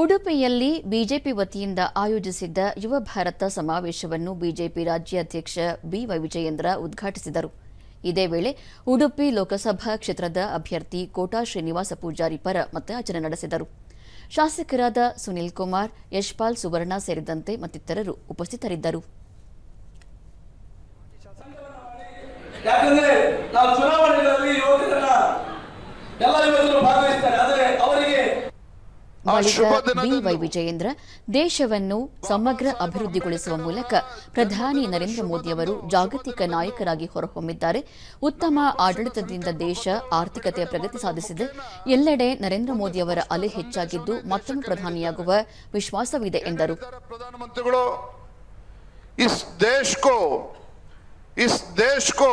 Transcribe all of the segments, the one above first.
ಉಡುಪಿಯಲ್ಲಿ ಬಿಜೆಪಿ ವತಿಯಿಂದ ಆಯೋಜಿಸಿದ್ದ ಯುವ ಭಾರತ ಸಮಾವೇಶವನ್ನು ಬಿಜೆಪಿ ರಾಜ್ಯಾಧ್ಯಕ್ಷ ಬಿವೈ ವಿಜಯೇಂದ್ರ ಉದ್ಘಾಟಿಸಿದರು. ಇದೇ ವೇಳೆ ಉಡುಪಿ ಲೋಕಸಭಾ ಕ್ಷೇತ್ರದ ಅಭ್ಯರ್ಥಿ ಕೋಟಾ ಶ್ರೀನಿವಾಸ ಪೂಜಾರಿ ಪರ ಮತಯಾಚನೆ ನಡೆಸಿದರು. ಶಾಸಕರಾದ ಸುನಿಲ್ ಕುಮಾರ್, ಯಶ್ಪಾಲ್ ಸುವರ್ಣ ಸೇರಿದಂತೆ ಮತ್ತಿತರರು ಉಪಸ್ಥಿತರಿದ್ದರು. ಯಾಕಂದ್ರೆ ನಾವು ಚುನಾವಣೆಗಳಲ್ಲಿ ಯುವಕರನ್ನ ಎಲ್ಲ ಯುವಕರು ಆ ಬಳಿಕ ಶುಭ ದಿನದಂದು ಬಿವೈ ವಿಜಯೇಂದ್ರ ದೇಶವನ್ನು ಸಮಗ್ರ ಅಭಿವೃದ್ಧಿಗೊಳಿಸುವ ಮೂಲಕ ಪ್ರಧಾನಿ ನರೇಂದ್ರ ಮೋದಿಯವರು ಜಾಗತಿಕ ನಾಯಕರಾಗಿ ಹೊರಹೊಮ್ಮಿದ್ದಾರೆ ಉತ್ತಮ ಆಡಳಿತದಿಂದ ದೇಶ ಆರ್ಥಿಕತೆಯ ಪ್ರಗತಿ ಸಾಧಿಸಿದೆ ಎಲ್ಲೆಡೆ ನರೇಂದ್ರ ಮೋದಿಯವರ ಅಲೆ ಹೆಚ್ಚಾಗಿದ್ದು ಮತ್ತೊಮ್ಮೆ ಪ್ರಧಾನಿಯಾಗುವ ವಿಶ್ವಾಸವಿದೆ ಎಂದರು ಪ್ರಧಾನಮಂತ್ರಿಗಳು इस देश को इस देश को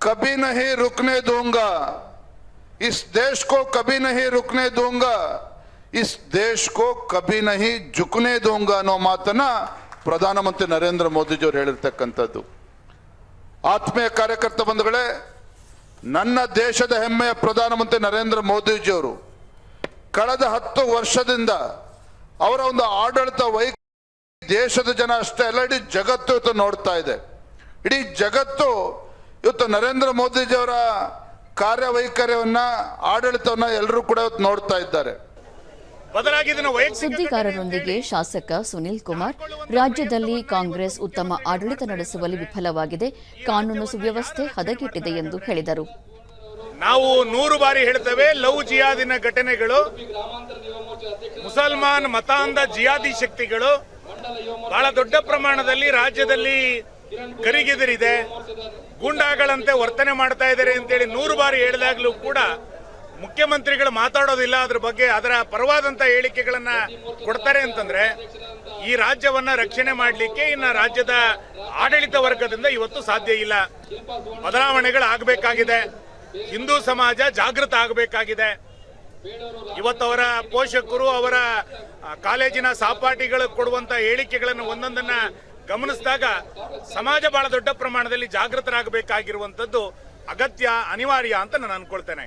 कभी नहीं रुकने दूंगा इस देश को कभी नहीं रुकने दूंगा ಇಸ್ ದೇಶ್ ಕೋ ಕಭಿ ನಹಿ ಜುಕ್ನೆ ದೊಂಗ ಅನ್ನೋ ಮಾತನ್ನ ಪ್ರಧಾನಮಂತ್ರಿ ನರೇಂದ್ರ ಮೋದಿಜಿಯವರು ಹೇಳಿರ್ತಕ್ಕಂಥದ್ದು. ಆತ್ಮೀಯ ಕಾರ್ಯಕರ್ತ ಬಂಧುಗಳೇ, ನನ್ನ ದೇಶದ ಹೆಮ್ಮೆಯ ಪ್ರಧಾನಮಂತ್ರಿ ನರೇಂದ್ರ ಮೋದಿಜಿಯವರು ಕಳೆದ ಹತ್ತು ವರ್ಷದಿಂದ ಅವರ ಒಂದು ಆಡಳಿತ ವೈ ದೇಶದ ಜನ ಅಷ್ಟೇ ಅಲ್ಲ, ಇಡೀ ಜಗತ್ತು ಇವತ್ತು ನೋಡ್ತಾ ಇದೆ. ಇಡೀ ಜಗತ್ತು ಇವತ್ತು ನರೇಂದ್ರ ಮೋದಿಜಿಯವರ ಕಾರ್ಯವೈಖರ್ಯವನ್ನು ಆಡಳಿತವನ್ನು ಎಲ್ಲರೂ ಕೂಡ ಇವತ್ತು ನೋಡ್ತಾ ಇದ್ದಾರೆ. ಸುದ್ದಿಗಾರರೊಂದಿಗೆ ಶಾಸಕ ಸುನಿಲ್ ಕುಮಾರ್ ರಾಜ್ಯದಲ್ಲಿ ಕಾಂಗ್ರೆಸ್ ಉತ್ತಮ ಆಡಳಿತ ನಡೆಸುವಲ್ಲಿ ವಿಫಲವಾಗಿದೆ ಕಾನೂನು ಸುವ್ಯವಸ್ಥೆ ಹದಗೆಟ್ಟಿದೆ ಎಂದು ಹೇಳಿದರು. ನಾವು ನೂರು ಬಾರಿ ಹೇಳ್ತೇವೆ ಲವ್ ಜಿಯಾದಿನ ಘಟನೆಗಳು ಮುಸಲ್ಮಾನ್ ಮತಾಂಧ ಜಿಯಾದಿ ಶಕ್ತಿಗಳು ಬಹಳ ದೊಡ್ಡ ಪ್ರಮಾಣದಲ್ಲಿ ರಾಜ್ಯದಲ್ಲಿ ಕರಿಗೆದರಿದೆ ಗೂಂಡಾಗಳಂತೆ ವರ್ತನೆ ಮಾಡ್ತಾ ಇದ್ದಾರೆ ಅಂತೇಳಿ ನೂರು ಬಾರಿ ಹೇಳಿದಾಗಲೂ ಕೂಡ ಮುಖ್ಯಮಂತ್ರಿಗಳು ಮಾತಾಡೋದಿಲ್ಲ, ಅದ್ರ ಬಗ್ಗೆ ಅದರ ಪರವಾದಂತ ಹೇಳಿಕೆಗಳನ್ನ ಕೊಡ್ತಾರೆ ಅಂತಂದ್ರೆ, ಈ ರಾಜ್ಯವನ್ನ ರಕ್ಷಣೆ ಮಾಡಲಿಕ್ಕೆ ಇನ್ನ ರಾಜ್ಯದ ಆಡಳಿತ ವರ್ಗದಿಂದ ಇವತ್ತು ಸಾಧ್ಯ ಇಲ್ಲ. ಬದಲಾವಣೆಗಳು ಆಗಬೇಕಾಗಿದೆ ಹಿಂದೂ ಸಮಾಜ ಜಾಗೃತ ಆಗಬೇಕಾಗಿದೆ. ಇವತ್ತು ಅವರ ಪೋಷಕರು, ಅವರ ಕಾಲೇಜಿನ ಸಹಪಾಠಿಗಳು ಕೊಡುವಂತ ಹೇಳಿಕೆಗಳನ್ನು ಒಂದೊಂದನ್ನ ಗಮನಿಸಿದಾಗ ಸಮಾಜ ಬಹಳ ದೊಡ್ಡ ಪ್ರಮಾಣದಲ್ಲಿ ಜಾಗೃತರಾಗಬೇಕಾಗಿರುವಂಥದ್ದು ಅಗತ್ಯ, ಅನಿವಾರ್ಯ ಅಂತ ನಾನು ಅನ್ಕೊಳ್ತೇನೆ.